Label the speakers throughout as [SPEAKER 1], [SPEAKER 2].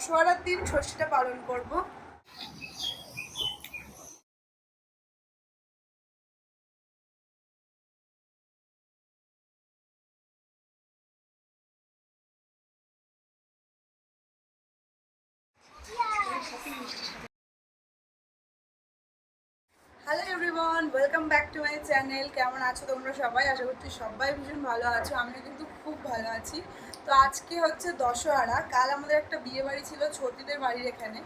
[SPEAKER 1] দশহরার দিন ষষ্ঠীটা পালন করব। Welcome back to my channel কেমন আছো তোমরা সবাই? আশা করছি সবাই ভীষণ ভালো আছো। আমিও কিন্তু খুব ভালো আছি। তো আজকে হচ্ছে দশহরা। কাল আমাদের একটা বিয়ে বাড়ি ছিল ছতিদের বাড়ির এখানে।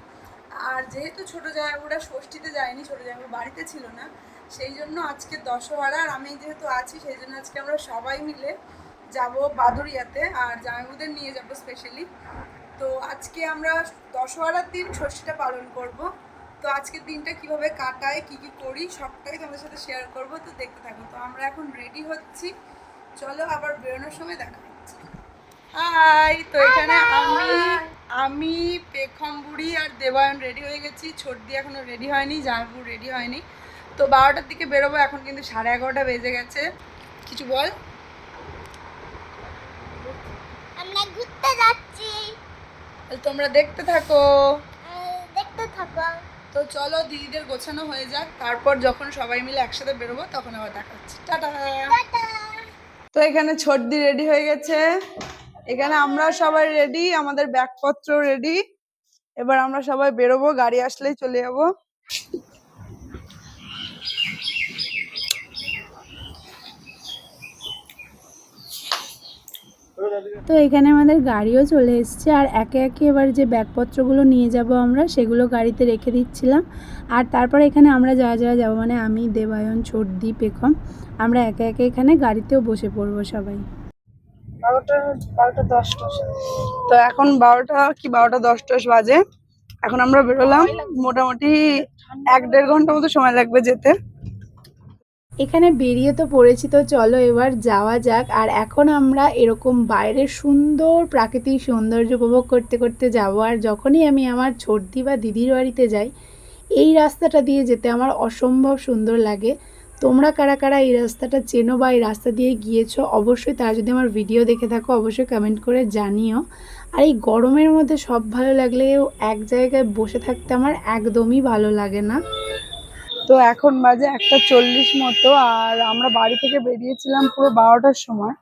[SPEAKER 1] আর যেহেতু ছোটো জায়গাগুলো ষষ্ঠীতে যায়নি, ছোটো জায়গা বাড়িতে ছিল না, সেই জন্য আজকে দশহরা। আর আমি যেহেতু আছি, সেই জন্য আজকে আমরা সবাই মিলে যাব বাদুরিয়াতে আর জামাইবুদের নিয়ে যাব স্পেশালি তো আজকে আমরা দশহরার দিন ষষ্ঠীটা পালন করব। তো আজকের দিনটা কীভাবে কাটাই কি কি করি সবটাই তোমাদের সাথে শেয়ার করব তো দেখতে থাকো। তো আমরা এখন রেডি হচ্ছি। চলো আবার বেরোনোর সময় দেখা হচ্ছে। হাই তো এখানে আমি আমি পেখম বুড়ি আর দেবায়ন রেডি হয়ে গেছি। ছোটদি এখনও রেডি হয়নি জামাইপুর রেডি হয়নি। তো বারোটার দিকে বেরোবো এখন কিন্তু সাড়ে এগারোটা বেজে গেছে। কিছু বল?
[SPEAKER 2] আমরা ঘুরতে যাচ্ছি।
[SPEAKER 1] তোমরা দেখতে থাকো।
[SPEAKER 2] দেখতে থাকো।
[SPEAKER 1] তো চলো দিদিদের গোছানো হয়ে যাক তারপর যখন সবাই মিলে একসাথে বেরোবো তখন আবার দেখা হচ্ছে। টাটা! তো এখানে ছর্দি রেডি হয়ে গেছে। এখানে আমরা সবাই রেডি আমাদের ব্যাগপত্র রেডি। এবার আমরা সবাই বেরোবো গাড়ি আসলেই চলে যাব।
[SPEAKER 3] তো এখানে আমাদের গাড়িও চলে এসছে আর একে একে এবার যে ব্যাগপত্রগুলো নিয়ে যাব আমরা, সেগুলো গাড়িতে রেখে দিচ্ছিলাম। আর তারপর এখানে আমরা যারা যারা যাব মানে আমি, দেবায়ন ছোটদি পেখম, আমরা একে একে এখানে গাড়িতেও বসে পড়ব সবাই।
[SPEAKER 1] বারোটা তো এখন বারোটা, কি বারোটা দশটা বাজে। এখন আমরা বেরোলাম। মোটামুটি এক দেড় ঘণ্টা মতো সময় লাগবে যেতে।
[SPEAKER 3] এখানে বেরিয়ে তো পড়েছি তো চলো এবার যাওয়া যাক। আর এখন আমরা এরকম বাইরের সুন্দর প্রাকৃতিক সৌন্দর্য উপভোগ করতে করতে যাব। আর যখনই আমি আমার ছোটদি বা দিদির বাড়িতে যাই, এই রাস্তাটা দিয়ে যেতে আমার অসম্ভব সুন্দর লাগে। তোমরা কারা কারা এই রাস্তাটা চেনো বা এই রাস্তা দিয়ে গিয়েছো, অবশ্যই তারা যদি আমার ভিডিও দেখে থাকো, অবশ্যই কমেন্ট করে জানিও। আর এই গরমের মধ্যে সব ভালো লাগলেও এক জায়গায় বসে থাকতে আমার একদমই ভালো লাগে না।
[SPEAKER 1] তো এখন বাজে একটা চল্লিশ মতো, আর আমরা বাড়ি থেকে বেরিয়েছিলাম পুরো বারোটার সময়।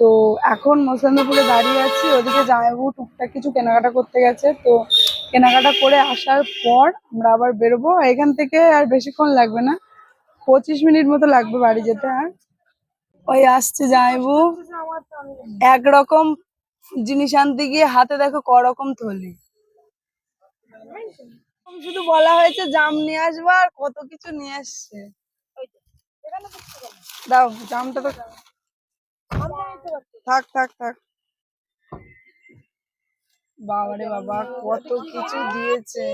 [SPEAKER 1] তো এখন মসলান্দপুরে দাঁড়িয়ে আছি, ওদিকে জামাইবাবু টুকটাক কিছু কেনাকাটা করতে গেছে। তো কেনাকাটা করে আসার পর আমরা আবার বেরোবো। এখান থেকে আর বেশিক্ষণ লাগবে না, পঁচিশ মিনিট মতো লাগবে বাড়ি যেতে আর। ওই আসছে জামাইবু একরকম জিনিস আনতে গিয়ে হাতে দেখো ক রকম থলি। শুধু বলা হয়েছে জাম নিয়ে আসব আর কত কিছু নিয়ে আসছে। দাও জামটা তো থাক থাক থাক। বাবারে বাবা কত কিছু দিয়েছে।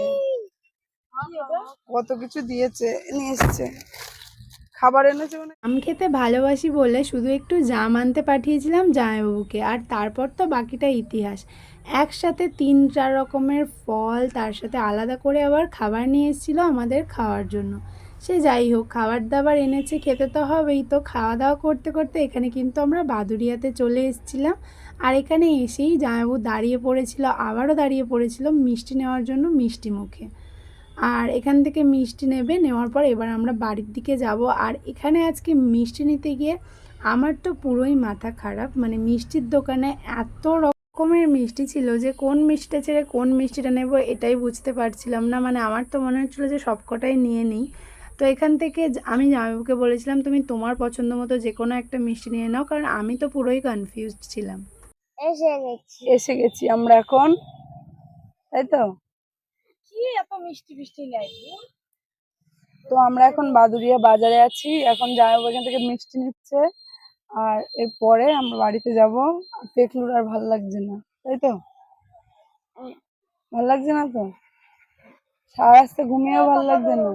[SPEAKER 1] কত কিছু দিয়েছে নিয়ে এসছে। খাবার এনেছে মানে
[SPEAKER 3] আম খেতে ভালোবাসি বলে শুধু একটু জাম আনতে পাঠিয়েছিলাম জামাইবাবুকে আর তারপর তো বাকিটা ইতিহাস। একসাথে তিন, চার রকমের ফল, তার সাথে আলাদা করে আবার খাবার নিয়ে এসেছিল আমাদের খাওয়ার জন্য। সে যাই হোক, খাবার দাবার এনেছে, খেতে তো হবেই। তো খাওয়া দাওয়া করতে করতে এখানে কিন্তু আমরা বাদুরিয়াতে চলে এসেছিলাম। আর এখানে এসেই জামাইবাবু দাঁড়িয়ে পড়েছিল, আবারও দাঁড়িয়ে পড়েছিল মিষ্টি নেওয়ার জন্য মিষ্টি মুখে। আর এখান থেকে মিষ্টি নেবে, নেওয়ার পর এবার আমরা বাড়ির দিকে যাব। আর এখানে আজকে মিষ্টি নিতে গিয়ে আমার তো পুরোই মাথা খারাপ। মানে মিষ্টির দোকানে এত রকমের মিষ্টি ছিল যে কোন মিষ্টিটা ছেড়ে কোন মিষ্টিটা নেব এটাই বুঝতে পারছিলাম না। মানে আমার তো মনে হচ্ছিল যে সবকটাই নিয়ে নিই। তো এখান থেকে আমি জামাইবাবুকে বলেছিলাম তুমি তোমার পছন্দ মতো যে কোনো একটা মিষ্টি নিয়ে নাও। কারণ আমি তো পুরোই কনফিউজড ছিলাম।
[SPEAKER 2] এসে গেছি।
[SPEAKER 1] এসে গেছি আমরা এখন। তাই তো?
[SPEAKER 2] কি এত মিষ্টি মিষ্টি লাগে
[SPEAKER 1] তো আমরা এখন বাদুরিয়া বাজারে আছি। এখন জামাইবাবু এখান থেকে মিষ্টি নিচ্ছে। আর এরপরে আমরা বাড়িতে যাব। পেকলুর আর ভালো লাগছে না তাই তো? ভালো লাগছে না তো? সারা রাস্তা ঘুমিয়েও ভালো লাগছে না?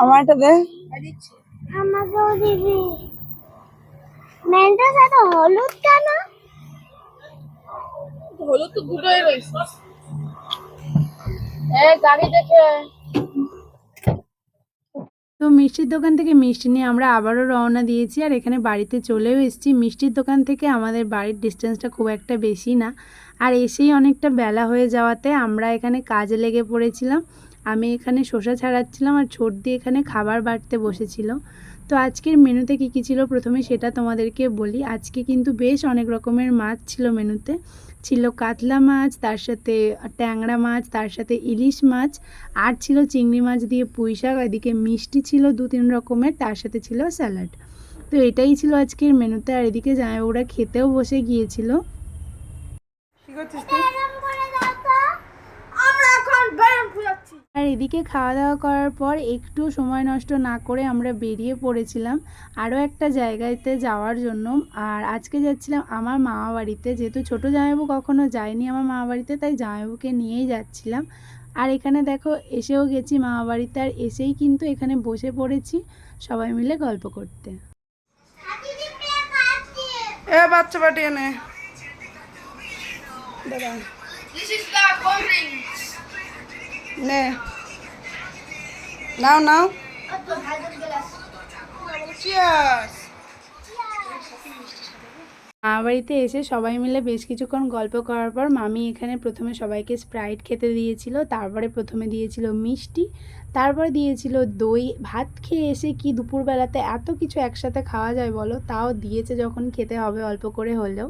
[SPEAKER 1] আমার এটা দে।
[SPEAKER 2] আমাকেও দিবি মেনটার সাথে হলুদ কেন?
[SPEAKER 1] হলুদ তো দুটোই রয়েছে।
[SPEAKER 3] তো মিষ্টির দোকান থেকে মিষ্টি নিয়ে আমরা আবারও রওনা দিয়েছি, আর এখানে বাড়িতে চলেও এসেছি। মিষ্টির দোকান থেকে আমাদের বাড়ির ডিস্টেন্সটা খুব একটা বেশি না। আর এসেই অনেকটা বেলা হয়ে যাওয়াতে আমরা এখানে কাজে লেগে পড়েছিলাম। আমি এখানে শসা ছাড়াচ্ছিলাম আর দিয়ে এখানে খাবার বাড়তে বসেছিল। তো আজকের মেনুতে কী কী ছিল? প্রথমে সেটা তোমাদেরকে বলি। আজকে কিন্তু বেশ অনেক রকমের মাছ ছিল মেনুতে। ছিল কাতলা মাছ, তার সাথে ট্যাংরা মাছ, তার সাথে ইলিশ মাছ, আর ছিল চিংড়ি মাছ দিয়ে পুঁই শাক, এদিকে মিষ্টি ছিল দু তিন রকমের, তার সাথে ছিল স্যালাড। তো এটাই ছিল আজকের মেনুতে। আর এদিকে জামাইবাবুরা খেতেও বসে গিয়েছিল
[SPEAKER 2] আমরা এখন ব্যায়াম যাচ্ছি
[SPEAKER 3] আর এদিকে খাওয়া দাওয়া করার পর একটু সময় নষ্ট না করে আমরা বেরিয়ে পড়েছিলাম আরও একটা জায়গাতে যাওয়ার জন্য। আর আজকে যাচ্ছিলাম আমার মামা বাড়িতে। যেহেতু ছোটো জামাইবাবু কখনো যায়নি আমার মামা বাড়িতে তাই জামাইবাবুকে নিয়েই যাচ্ছিলাম। আর এখানে দেখো এসেও গেছি মামা বাড়িতে আর এসেই কিন্তু এখানে বসে পড়েছি। সবাই মিলে গল্প করতে।
[SPEAKER 1] এ বাচ্চা পাঠিয়ে নে দাদা। নে। নাও নাও।
[SPEAKER 3] মামা বাড়িতে এসে সবাই মিলে বেশ কিছুক্ষণ গল্প করার পর মামি এখানে প্রথমে সবাইকে স্প্রাইট খেতে দিয়েছিল তারপরে প্রথমে দিয়েছিল মিষ্টি তারপরে দিয়েছিল দই। ভাত খেয়ে এসে কি দুপুরবেলাতে এত কিছু একসাথে খাওয়া যায় বলো? তাও দিয়েছে যখন খেতে হবে অল্প করে হলেও।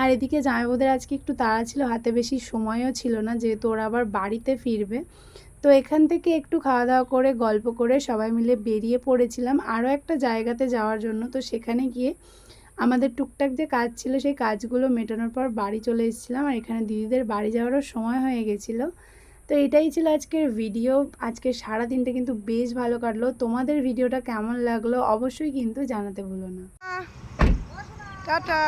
[SPEAKER 3] আর এদিকে জামাইবাবুদের আজকে একটু তাড়া ছিল হাতে বেশি সময়ও ছিল না যেহেতু ওরা আবার বাড়িতে ফিরবে। তো এখান থেকে একটু খাওয়া দাওয়া করে গল্প করে সবাই মিলে বেরিয়ে পড়েছিলাম আরও একটা জায়গাতে যাওয়ার জন্য। তো সেখানে গিয়ে আমাদের টুকটাক যে কাজ ছিল সেই কাজগুলো মেটানোর পর বাড়ি চলে এসেছিলাম আর এখানে দিদিদের বাড়ি যাওয়ারও সময় হয়ে গেছিল। তো এটাই ছিল আজকের ভিডিও। আজকে সারা দিনটা কিন্তু বেশ ভালো কাটলো। তোমাদের ভিডিওটা কেমন লাগল অবশ্যই কিন্তু জানাতে ভুলো না।
[SPEAKER 1] টাটা।